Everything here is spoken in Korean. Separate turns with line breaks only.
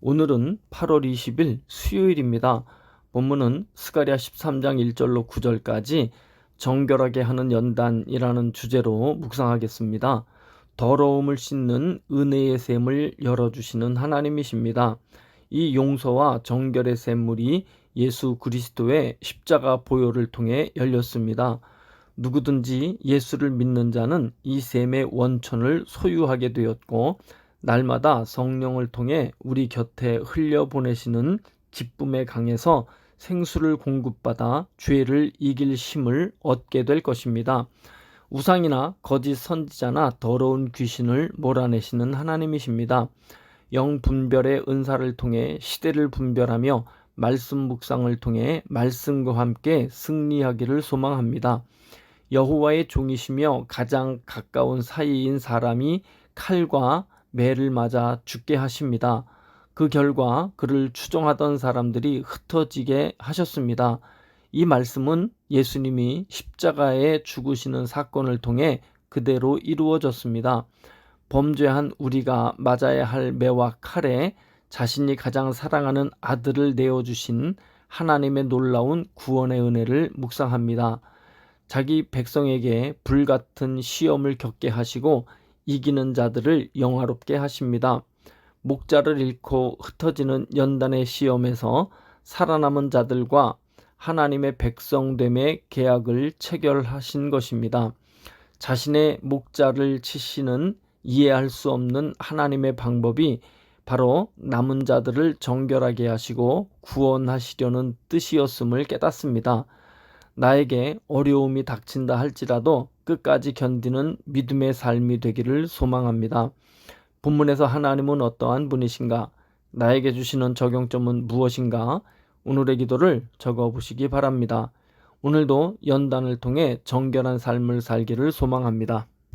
오늘은 8월 20일 수요일입니다. 본문은 스가랴 13장 1절로 9절까지 정결하게 하는 연단이라는 주제로 묵상하겠습니다. 더러움을 씻는 은혜의 샘을 열어주시는 하나님이십니다. 이 용서와 정결의 샘물이 예수 그리스도의 십자가 보혈을 통해 열렸습니다. 누구든지 예수를 믿는 자는 이 샘의 원천을 소유하게 되었고 날마다 성령을 통해 우리 곁에 흘려보내시는 기쁨의 강에서 생수를 공급받아 죄를 이길 힘을 얻게 될 것입니다. 우상이나 거짓 선지자나 더러운 귀신을 몰아내시는 하나님이십니다. 영 분별의 은사를 통해 시대를 분별하며 말씀 묵상을 통해 말씀과 함께 승리하기를 소망합니다. 여호와의 종이시며 가장 가까운 사이인 사람이 칼과 매를 맞아 죽게 하십니다. 그 결과 그를 추종하던 사람들이 흩어지게 하셨습니다. 이 말씀은 예수님이 십자가에 죽으시는 사건을 통해 그대로 이루어졌습니다. 범죄한 우리가 맞아야 할 매와 칼에 자신이 가장 사랑하는 아들을 내어주신 하나님의 놀라운 구원의 은혜를 묵상합니다. 자기 백성에게 불같은 시험을 겪게 하시고 이기는 자들을 영화롭게 하십니다. 목자를 잃고 흩어지는 연단의 시험에서 살아남은 자들과 하나님의 백성됨의 계약을 체결하신 것입니다. 자신의 목자를 치시는 이해할 수 없는 하나님의 방법이 바로 남은 자들을 정결하게 하시고 구원하시려는 뜻이었음을 깨닫습니다. 나에게 어려움이 닥친다 할지라도 끝까지 견디는 믿음의 삶이 되기를 소망합니다. 본문에서 하나님은 어떠한 분이신가? 나에게 주시는 적용점은 무엇인가? 오늘의 기도를 적어 보시기 바랍니다. 오늘도 연단을 통해 정결한 삶을 살기를 소망합니다.